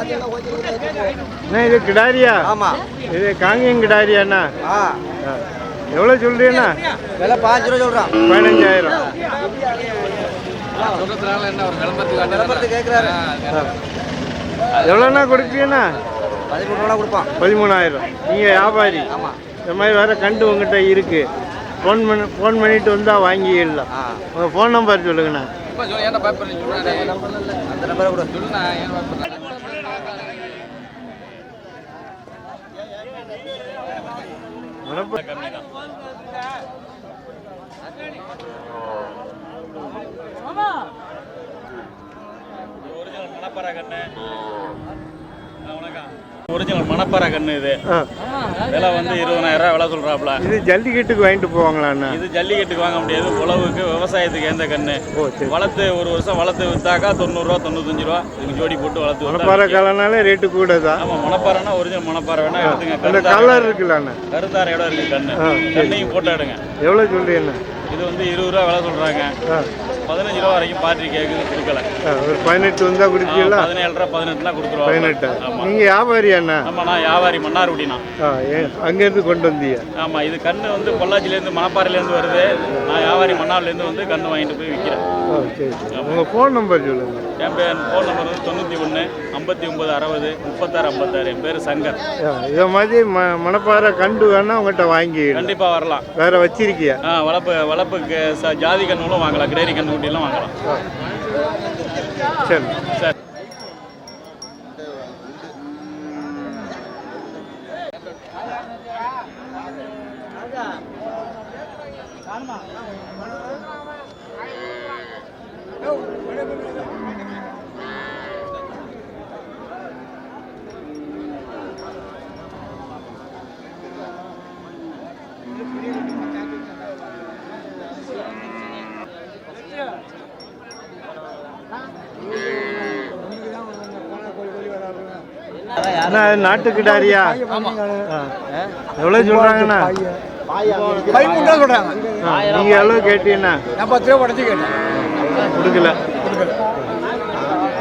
அண்ணா இது கிடாரியா? ஆமா. இது காங்கேயம் கிடாரியாண்ணா. எவ்வளோ சொல்றீண்ணா விலை பாஞ்சு ரூபா சொல்றான். பதினஞ்சாயிரம். எவ்வளோண்ணா கொடுப்பீங்கண்ணா பதிமூணு ரூபா கொடுப்பான். பதிமூணாயிரம். நீங்கள் வியாபாரி. ஆமா. இந்த மாதிரி வேற கண்டு உங்ககிட்ட இருக்கு. ஃபோன் பண்ணி ஃபோன் பண்ணிட்டு வந்தால் வாங்கிடலாம். உங்கள் ஃபோன் நம்பர் சொல்லுங்கண்ணா. அந்த நம்பரை கொடு மணப்பாறை கண்ணு. வணக்கம் ஒரிஜினல் மணப்பாறை கண்ணு இது. விலை வந்து இருபதாயிரம் ரூபாய் விலை சொல்றாப்புல. இது ஜல்லிக்கட்டுக்கு வாங்கிட்டு போவாங்களாண்ணா இது ஜல்லிக்கட்டுக்கு வாங்க முடியாது. உழவுக்கு விவசாயத்துக்கு எந்த கண்ணு? வளர்த்து ஒரு வருஷம் வளர்த்து வித்தாக்கா தொண்ணூறுரூவா தொண்ணூத்தஞ்சு ரூபா. இதுக்கு ஜோடி போட்டு வளர்த்து மணப்பாறை காலனாலே ரேட்டு கூட தான் ஆமா மணப்பாறைனா ஒரிஜினல் மணப்பாறை. வேணா எடுத்துங்க. அந்த கருத்தாரை கலர் இருக்குல்லண்ணா கருத்தாரையோட இருக்கு கண்ணு. ஆ, கண்ணையும் போட்டு எடுங்க. எவ்வளோ சொல்றீங்கண்ணா இது வந்து இருபது ரூபா விலை சொல்றாங்க. ஆ. பதினஞ்சு ரூபா வரைக்கும் பார்ட்டி கேக்குது கொடுக்கல. ஒரு பதினெட்டு வந்தால் குடிப்பீங்களா? பதினேழு ரூபா பதினெட்டுலாம் கொடுத்துருவாங்க. பதினெட்டு? நீங்கள் வியாபாரியாண்ணா ஆமா நான் வியாபாரி மன்னார்குடினா அங்கேருந்து கொண்டு வந்தீங்க? ஆமா இது கண்ணு வந்து பொள்ளாச்சிலேருந்து மணப்பாறையிலேருந்து வருது. நான் வியாபாரி மன்னார்லேருந்து வந்து கண்ணு வாங்கிட்டு போய் விற்கிறேன் சரி உங்கள் ஃபோன் நம்பர் சொல்லுங்கள் என் பேர் ஃபோன் நம்பர் வந்து தொண்ணூற்றி ஒன்று ஐம்பத்தி ஒம்பது அறுபது முப்பத்தாறு ஐம்பத்தாறு. என் பேர் சங்கர். இதை மாதிரி ம மணப்பாறை கண்டு வேணா உங்கள்கிட்ட வாங்கிடலாம் கண்டிப்பாக வரலாம். வேற வச்சிருக்கியா? ஆ வளர்ப்பு வளர்ப்புக்கு ச- ஜாதி கண்ணுகளும் வாங்கலாம். கிடேரி கண்ணு குட்டியெல்லாம் வாங்கலாம். சரி. சரி. அண்ணா அது நாட்டு கிடாரியா ஆ. எவ்வளோ சொல்கிறாங்கண்ணா பதிமூணு ரூபா சொல்றாங்க நீங்கள் எவ்வளோ கேட்டீங்கண்ணா? நான் பத்து ரூபா உடச்சி கேட்டேன். கொடுக்கல.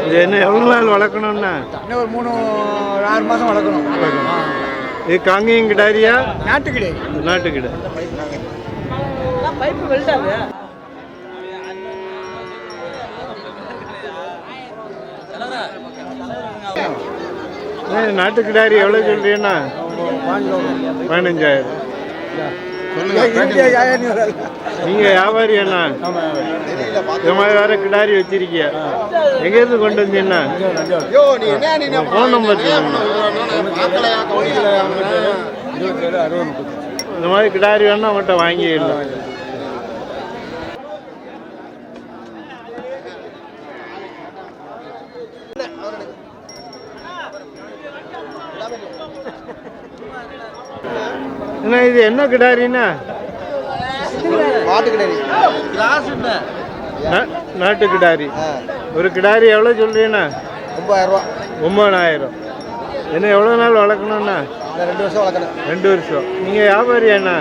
இது என்ன எவ்வளோ நாள் வளர்க்கணும்ண்ணா இன்னும் ஒரு மூணு ஆறு மாதம் வளர்க்கணும். இது காங்கேயம் கிடாரியா? நாட்டு கிடையாது நாட்டு கிடா ஏ, நாட்டு கிடாரி எவ்வளோ சொல்றீங்கண்ணா பதினஞ்சாயிரம். நீங்க வியாபாரி அண்ணா இந்த மாதிரி வேற கிடாரி வச்சிருக்கிய. எங்க இருந்து கொண்டு வந்தீங்கன்னா ஃபோன் நம்பர் இந்த மாதிரி கிடாரி வேணா அவங்கள்ட்ட வாங்கிடலாம். அண்ணா இது என்ன நா- நாட்டு கிடாரி. ஒரு கிடாரி எவ்வளோ சொல்றீங்கண்ணா? ஒன்பதாயிரம் ரூபா ஒம்பதாயிரம். என்ன எவ்வளோ நாள் வளர்க்கணும்ண்ணா? ரெண்டு வருஷம் வளர்க்கணும். ரெண்டு வருஷம். நீங்கள் வியாபாரியாண்ணா?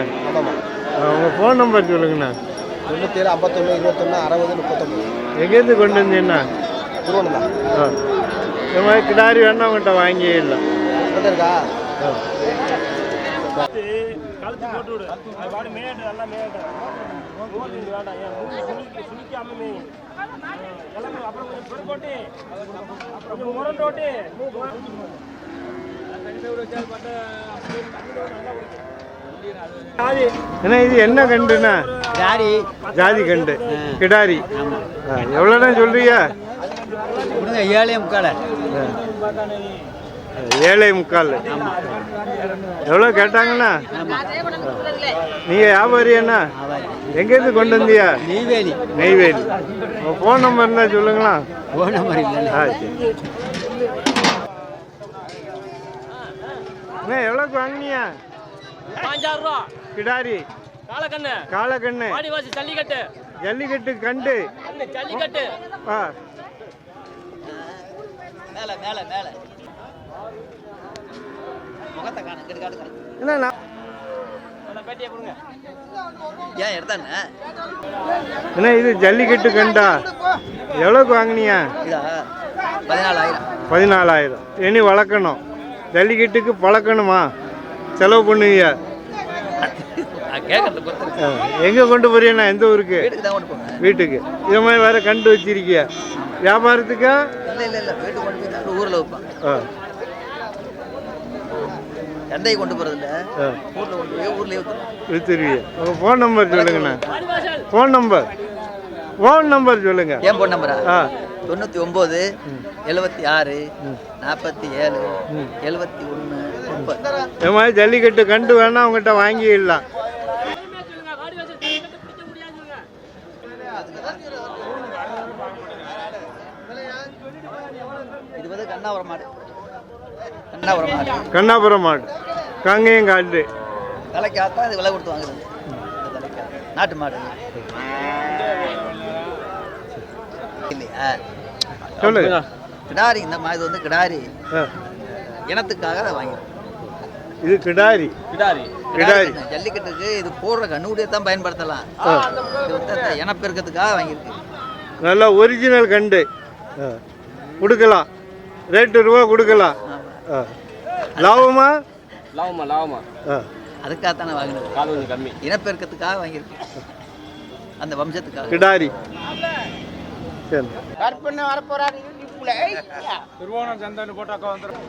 உங்கள் ஃபோன் நம்பர் சொல்லுங்கண்ணா. தொண்ணூற்றி ஏழு ஐம்பத்தொன்று இருபத்தொன்று அறுபது முப்பத்தொம்பது. எங்கேருந்து கொண்டு வந்தீங்கண்ணா? திருவண்ணா ஆ. இந்த மாதிரி கிடாரி வேணா உங்கள்கிட்ட வாங்கிடலாம். இருக்கா? கழுத்து போட்டு விடு அது பாடு மேயட்டும் நல்லா மூணு வேண்டாம் சுளுக்காம மேயும் எல்லாமே அப்புறம் கொஞ்சம் பொறு போட்டு கொஞ்சம் முரண்டு ஓட்டு ஏன்னா இது என்ன கண்டுண்ணா? யாரி ஜாதி கண்டு. கிடாரி. எவ்வளோண்ணா சொல்றீங்க? ஏழே முக்கால. ஏழை முக்கால். எவ்வளோ கேட்டாங்கண்ணா? நீங்கள் வியாபாரியாண்ணா எங்கேருந்து கொண்டு வந்தியா நெய்வேலி. நெய்வேலி உங்கள் ஃபோன் நம்பர் இருந்தால் சொல்லுங்களா? போன மாதிரி இல்லை ஆ சரி. அண்ணா எவ்வளோக்கு வாங்கினியா பாஞ்சாயிரம் ரூபா கிடாரி. காலக்கண்ணு. காலக்கண்ணு. ஜல்லிக்கட்டு. ஜல்லிக்கட்டு கண்டு. ஜல்லிக்கட்டு. ஆ. மேலே மேலே மேலே. என்ன ஏன் எடுத்தானே? இது ஜல்லிக்கட்டு கண்டா? எவ்வளோக்கு வாங்கினியா பதினாலாயிரம். பதினாலாயிரம். இனி வளர்க்கணும். ஜல்லிக்கட்டுக்கு பழக்கணுமா? செலவு பண்ணுவீங்க. எங்கே கொண்டு போறீங்கண்ணா? எந்த ஊருக்கு? வீட்டுக்கு இது மாதிரி வேற கண்டு வச்சிருக்கிய. வியாபாரத்துக்கா? இல்லை இல்லை இல்லை. வீட்டுக்கு கொண்டு போய் தான் ஊரில் வைப்பாங்க ஆ சந்தைக்கு கொண்டு போகிறது இல்லை ஆ. ஊரில் கொண்டு போய் ஊர்லேயே வித்துருவீங்க உங்கள் ஃபோன் நம்பர் சொல்லுங்கண்ணா. ஃபோன் நம்பர் ஃபோன் நம்பர் சொல்லுங்க. ஏன் போன் நம்பரா தொண்ணூற்றி ஒம்பது எழுபத்தி ஆறு நாற்பத்தி ஏழு எழுபத்தி ஒன்று முப்பது. மாதிரி ஜல்லிக்கட்டு கண்டு வேணா உங்கள்கிட்ட வாங்கிடலாம். இது வந்து கண்ணாவரம் மாடு கண்ணாவரம் மாடு கண்ணாபுரம் மாடு காங்கேயம் காட்டு. விலைக்கு ஆத்தா இது விலை கொடுத்து வாங்குறது. நாட்டு மாடு. இல்லையா சொல்லுங்க. கிடாரி இந்த மாதிரி இது வந்து கிடாரி. ஆ, இனத்துக்காக அதை வாங்கிடும் இது கிடாரி. கிடாரி. கிடாரி. ஜல்லிக்கட்டுக்கு இது போடுற கண்ணுடைய தான் பயன்படுத்தலாம். இது வந்து அந்த இனப்பெருக்கத்துக்காக வாங்கியிருக்கு. நல்லா ஒரிஜினல் கண்டு. கொடுக்கலாம். ரேட்டு ரூபா கொடுக்கலாம். லாபமா? லாபமா லாபமா. ஆ. அதுக்காக தானே வாங்கினது. காது கொஞ்சம் கம்மி. இனப்பெருக்கத்துக்காக வாங்கியிருக்கு அந்த வம்சத்துக்காக. கிடாரி. சரி. திருவோணம் சந்தைன்னு போட்டாக்கா வந்துடும்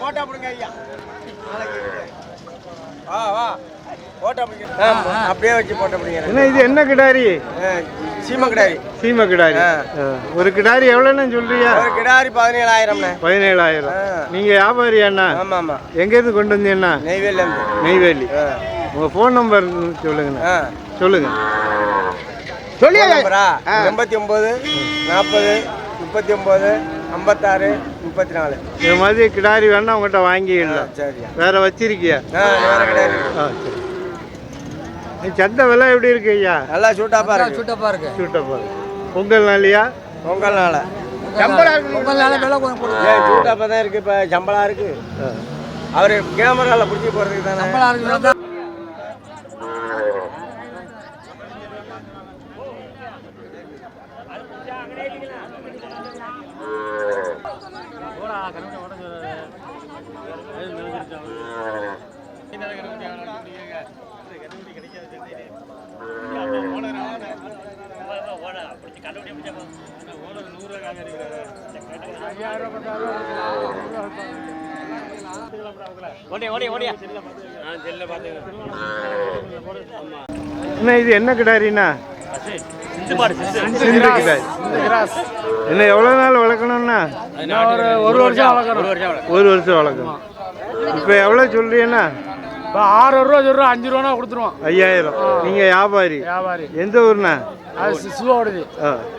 போட்டா பிடிங்க ஐயா. வா வா. அப்படியே வச்சு போட்டா என்ன இது என்ன கிடாரி? சீம கிடாரி. சீம கிடாரி. ஒரு கிடாரி எவ்வளோன்னு சொல்றியா? ஒரு கிடாரி பதினேழாயிரம். ஆ. நீங்க வியாபாரி அண்ணா? ஆமா ஆமா எங்கேருந்து கொண்டு வந்தீங்கண்ணா? நெய்வேலியிலேருந்து. நெய்வேலி. ஆ. உங்க ஃபோன் நம்பர் சொல்லுங்கண்ணா. சொல்லுங்க. சொல்லி நம்பரா எண்பத்தி ஒம்பது நாற்பது முப்பத்தி ஒம்பது ஐம்பத்தாறு முப்பத்தி நாலு இது மாதிரி கிடாரி வேணா உங்கள்கிட்ட வாங்கிடலாம். வேற வச்சிருக்கியா? வேற கிடையாது சரி. சந்தை விலை எப்படி இருக்கு ஐயா? நல்லா சூட்டாப்பா இருக்கு சுட்டப்பா இருக்கு சூட்டப்பா பொங்கல் நாளையா பொங்கல் நாள பொங்கல் நாள விலை கொஞ்சம் ஏன் சூட்டாப்பா தான் இருக்கு இப்போ சம்பளம் இருக்கு. அவர் கேமராவில் பிடிச்சி போகிறதுக்கு தானே. என்ன இது என்ன கிடாரிண்ணா? என்ன எவ்வளோ நாள் வளர்க்கணும்னா ஒரு வருஷம் வளர்க்குறோம் ஒரு வருஷம் வளர்க்குறோம். ஒரு வருஷம் வளர்க்கணும் இப்போ எவ்வளோ சொல்றீங்கன்னா இப்போ ஆறு ரூபா சொல்கிறோம் அஞ்சு ரூபா கொடுத்துருவோம். ஐயாயிரம். நீங்கள் வியாபாரி. வியாபாரி. எந்த ஊர்ண்ணா? அது சிசுவோடுது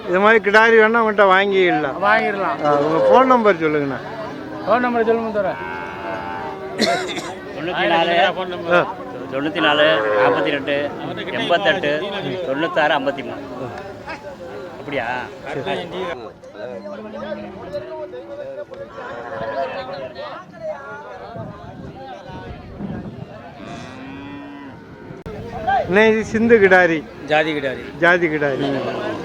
இது மாதிரி கிடாரி வேணா உங்கள்கிட்ட வாங்கிடலாம். வாங்கிடலாம். ஆ, உங்க ஃபோன் நம்பர் சொல்லுங்கண்ணா. ஃபோன் நம்பர் சொல்லுங்க தரேன் தொண்ணூற்றி நாலு தொண்ணூற்றி நாலு நாற்பத்தி ரெண்டு எண்பத்தெட்டு தொண்ணூத்தாறு ஐம்பத்தி மூணு அப்படியா என்ன இது சிந்து கிடாரி. ஜாதி கிடாரி. ஜாதி கிடாரி.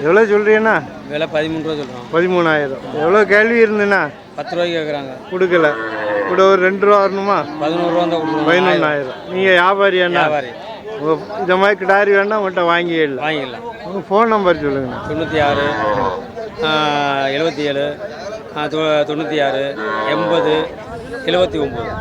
எவ்வளோ சொல்றீங்கண்ணா? விலை பதிமூணு ரூபா சொல்கிறோம் பதிமூணாயிரம். எவ்வளோ கேள்வி இருந்துண்ணா பத்து ரூபாய்க்கு கேட்குறாங்க கொடுக்கல. கூட ஒரு ரெண்டு ரூபா வரணுமா? பதினோரு ரூபா தான் பதினொன்றாயிரம் நீங்கள் வியாபாரி அண்ணா வியாபாரி. உங்க இந்த மாதிரி கிடாரி வேணா உங்கள்கிட்ட வாங்கிடலாம் வாங்கிடலாம். உங்கள் ஃபோன் நம்பர் சொல்லுங்கண்ணா. தொண்ணூற்றி ஆறு எழுபத்தி ஏழு தொண்ணூற்றி ஆறு எண்பது எழுபத்தி ஒம்பது.